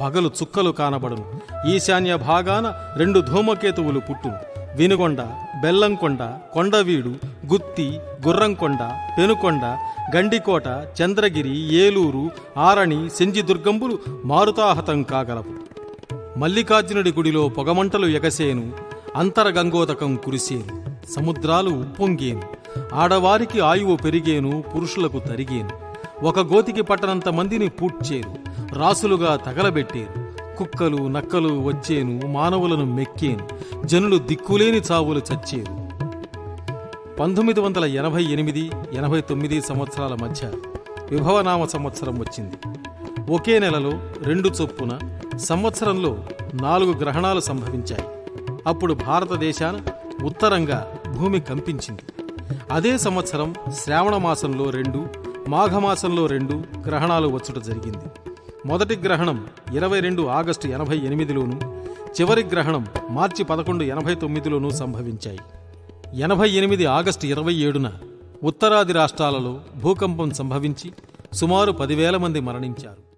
పగలు చుక్కలు కానబడును. ఈశాన్య భాగాన రెండు ధూమకేతువులు పుట్టును. వినుగొండ బెల్లంకొండ కొండవీడు గుత్తి గుర్రంకొండ పెనుకొండ గండికోట చంద్రగిరి ఏలూరు ఆరణి సెంజిదుర్గంబులు మారుతాహతం కాగలవు. మల్లికార్జునుడి గుడిలో పొగమంటలు ఎగసేను. అంతరగంగోదకం కురిసేను. సముద్రాలు ఉప్పొంగేను. ఆడవారికి ఆయువు పెరిగేను. పురుషులకు తరిగేను. ఒక గోతికి పట్టనంత మందిని పూడ్చేరు. రాసులుగా తగలబెట్టేరు. కుక్కలు నక్కలు వచ్చేను మానవులను మెక్కేను. జనులు దిక్కులేని చావులు చచ్చేరు. పంతొమ్మిది వందల ఎనభై ఎనిమిది ఎనభై తొమ్మిది సంవత్సరాల మధ్య విభవనామ సంవత్సరం వచ్చింది. ఒకే నెలలో రెండు చొప్పున సంవత్సరంలో నాలుగు గ్రహణాలు సంభవించాయి. అప్పుడు భారతదేశాన ఉత్తరంగా భూమి కంపించింది. అదే సంవత్సరం శ్రావణ మాసంలో రెండు మాఘమాసంలో రెండు గ్రహణాలు వచ్చుట జరిగింది. మొదటి గ్రహణం ఇరవై రెండు ఆగస్టు ఎనభై ఎనిమిదిలోను చివరి గ్రహణం మార్చి పదకొండు ఎనభై తొమ్మిదిలోనూ సంభవించాయి. ఎనభై ఎనిమిది ఆగస్టు ఇరవై ఏడున ఉత్తరాది రాష్ట్రాలలో భూకంపం సంభవించి సుమారు పదివేల మంది మరణించారు.